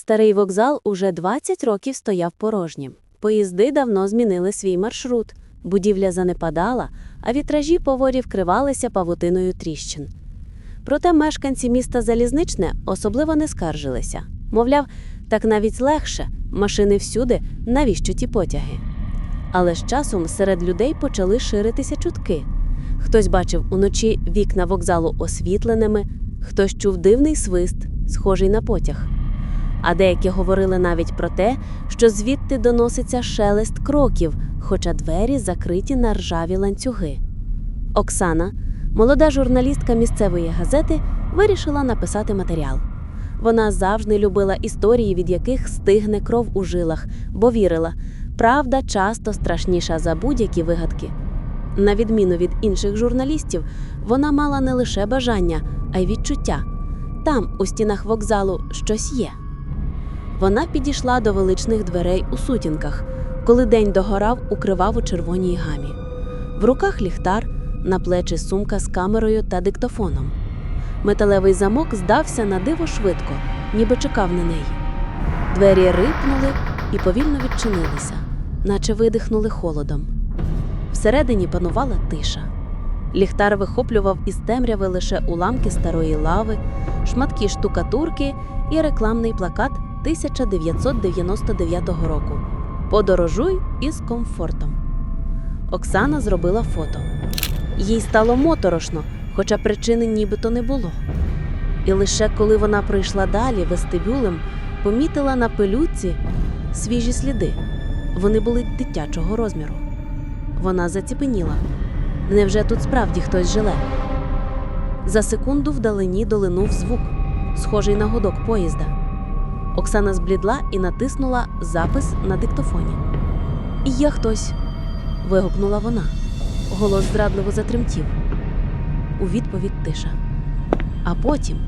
Старий вокзал уже 20 років стояв порожнім. Поїзди давно змінили свій маршрут. Будівля занепадала, а вітражі поворі вкривалися павутиною тріщин. Проте мешканці міста Залізничне особливо не скаржилися. Мовляв, так навіть легше, машини всюди, навіщо ті потяги. Але з часом серед людей почали ширитися чутки. Хтось бачив уночі вікна вокзалу освітленими, хтось чув дивний свист, схожий на потяг. А деякі говорили навіть про те, що звідти доноситься шелест кроків, хоча двері закриті на ржаві ланцюги. Оксана, молода журналістка місцевої газети, вирішила написати матеріал. Вона завжди любила історії, від яких стигне кров у жилах, бо вірила, правда часто страшніша за будь-які вигадки. На відміну від інших журналістів, вона мала не лише бажання, а й відчуття. Там, у стінах вокзалу, щось є. Вона підійшла до величних дверей у сутінках, коли день догорав у криваво-червоній гамі. В руках ліхтар, на плечі сумка з камерою та диктофоном. Металевий замок здався на диво швидко, ніби чекав на неї. Двері рипнули і повільно відчинилися, наче видихнули холодом. Всередині панувала тиша. Ліхтар вихоплював із темряви лише уламки старої лави, шматки штукатурки і рекламний плакат 1999 року Подорожуй із комфортом. Оксана зробила фото. Їй стало моторошно, хоча причини нібито не було. І лише коли вона прийшла далі вестибюлем, помітила на пилюці свіжі сліди. Вони були дитячого розміру. Вона заціпеніла. Невже тут справді хтось жиле? За секунду вдалині долинув звук, схожий на гудок поїзда. Оксана зблідла і натиснула запис на диктофоні. Є хтось. вигукнула вона. Голос зрадливо затремтів. У відповідь тиша. А потім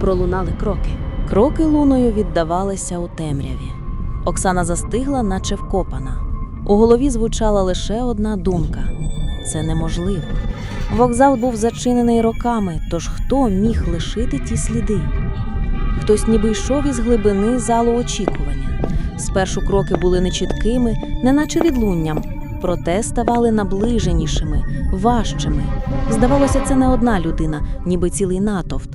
пролунали кроки. Кроки луною віддавалися у темряві. Оксана застигла, наче вкопана. У голові звучала лише одна думка це неможливо. Вокзал був зачинений роками, тож хто міг лишити ті сліди? Хтось ніби йшов із глибини залу очікування. Спершу кроки були нечіткими, неначе відлунням, проте ставали наближенішими, важчими. Здавалося, це не одна людина, ніби цілий натовп.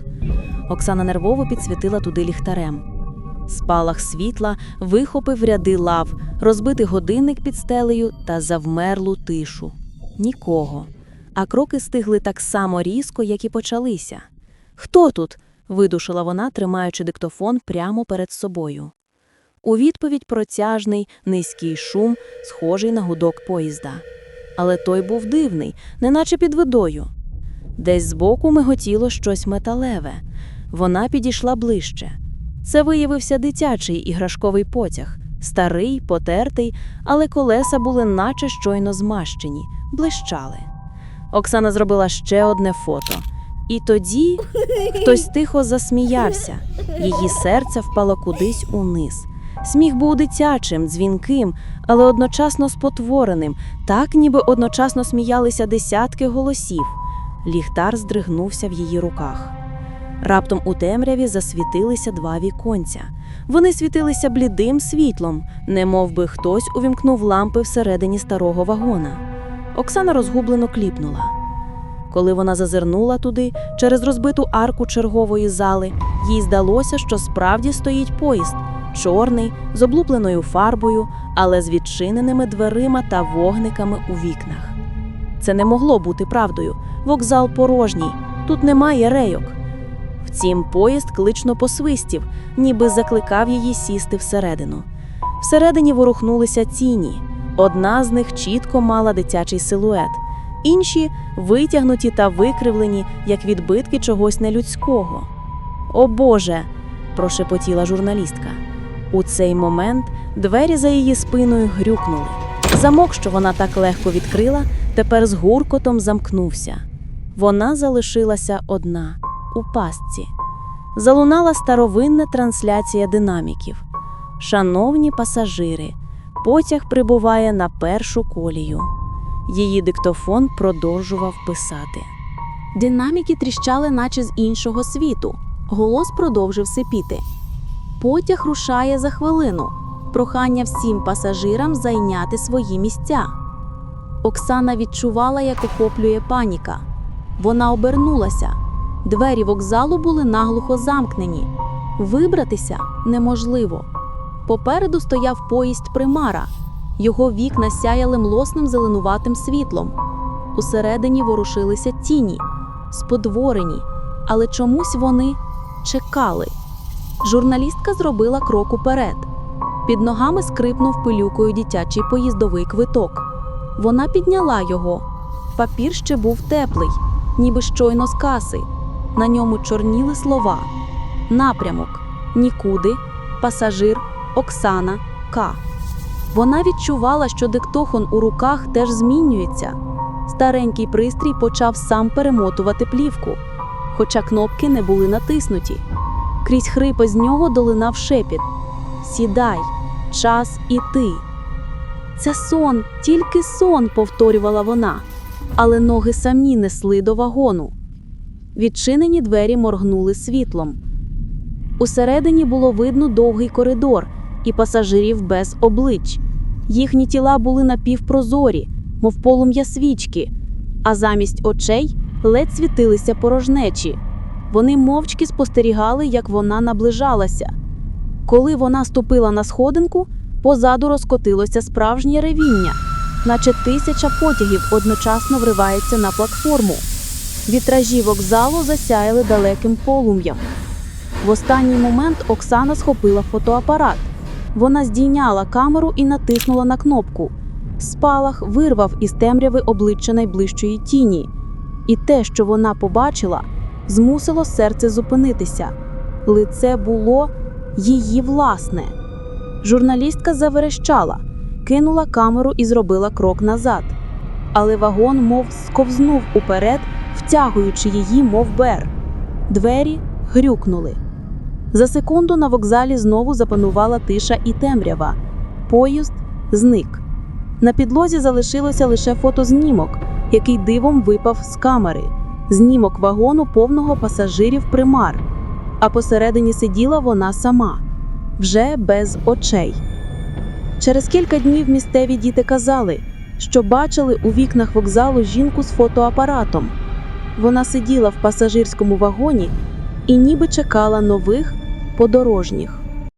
Оксана нервово підсвітила туди ліхтарем. Спалах світла вихопив ряди лав, розбитий годинник під стелею та завмерлу тишу. Нікого. А кроки стигли так само різко, як і почалися. Хто тут? Видушила вона, тримаючи диктофон прямо перед собою. У відповідь протяжний, низький шум, схожий на гудок поїзда. Але той був дивний, неначе під водою. Десь збоку миготіло щось металеве. Вона підійшла ближче. Це виявився дитячий іграшковий потяг, старий, потертий, але колеса були наче щойно змащені, блищали. Оксана зробила ще одне фото. І тоді хтось тихо засміявся. Її серце впало кудись униз. Сміх був дитячим, дзвінким, але одночасно спотвореним, так ніби одночасно сміялися десятки голосів. Ліхтар здригнувся в її руках. Раптом у темряві засвітилися два віконця. Вони світилися блідим світлом, немов би хтось увімкнув лампи всередині старого вагона. Оксана розгублено кліпнула. Коли вона зазирнула туди, через розбиту арку чергової зали, їй здалося, що справді стоїть поїзд, чорний, з облупленою фарбою, але з відчиненими дверима та вогниками у вікнах. Це не могло бути правдою. Вокзал порожній, тут немає рейок. Втім, поїзд клично посвистів, ніби закликав її сісти всередину. Всередині ворухнулися тіні. Одна з них чітко мала дитячий силует, інші витягнуті та викривлені, як відбитки чогось нелюдського. О Боже. прошепотіла журналістка. У цей момент двері за її спиною грюкнули. Замок, що вона так легко відкрила, тепер з гуркотом замкнувся. Вона залишилася одна у пастці. Залунала старовинна трансляція динаміків. Шановні пасажири, потяг прибуває на першу колію. Її диктофон продовжував писати. Динаміки тріщали, наче з іншого світу. Голос продовжив сипіти. Потяг рушає за хвилину. Прохання всім пасажирам зайняти свої місця. Оксана відчувала, як охоплює паніка. Вона обернулася. Двері вокзалу були наглухо замкнені. Вибратися неможливо. Попереду стояв поїзд примара. Його вікна сяяли млосним зеленуватим світлом. Усередині ворушилися тіні, сподворені, але чомусь вони чекали. Журналістка зробила крок уперед. Під ногами скрипнув пилюкою дитячий поїздовий квиток. Вона підняла його. Папір ще був теплий, ніби щойно з каси. На ньому чорніли слова: напрямок, нікуди, пасажир, Оксана, К. Вона відчувала, що диктофон у руках теж змінюється. Старенький пристрій почав сам перемотувати плівку, хоча кнопки не були натиснуті. Крізь хрипи з нього долинав шепіт: Сідай, час іти. Це сон, тільки сон, повторювала вона, але ноги самі несли до вагону. Відчинені двері моргнули світлом. Усередині було видно довгий коридор і пасажирів без облич. Їхні тіла були напівпрозорі, мов полум'я свічки, а замість очей ледь світилися порожнечі. Вони мовчки спостерігали, як вона наближалася. Коли вона ступила на сходинку, позаду розкотилося справжнє ревіння, наче тисяча потягів одночасно вривається на платформу. Вітражі вокзалу засяяли далеким полум'ям. В останній момент Оксана схопила фотоапарат. Вона здійняла камеру і натиснула на кнопку. Спалах вирвав із темряви обличчя найближчої тіні. І те, що вона побачила, змусило серце зупинитися. Лице було її власне. Журналістка заверещала, кинула камеру і зробила крок назад. Але вагон, мов сковзнув уперед, втягуючи її, мов бер. Двері грюкнули. За секунду на вокзалі знову запанувала тиша і темрява. Поїзд зник. На підлозі залишилося лише фотознімок, який дивом випав з камери. Знімок вагону повного пасажирів примар. А посередині сиділа вона сама, вже без очей. Через кілька днів місцеві діти казали, що бачили у вікнах вокзалу жінку з фотоапаратом. Вона сиділа в пасажирському вагоні і ніби чекала нових подорожніх.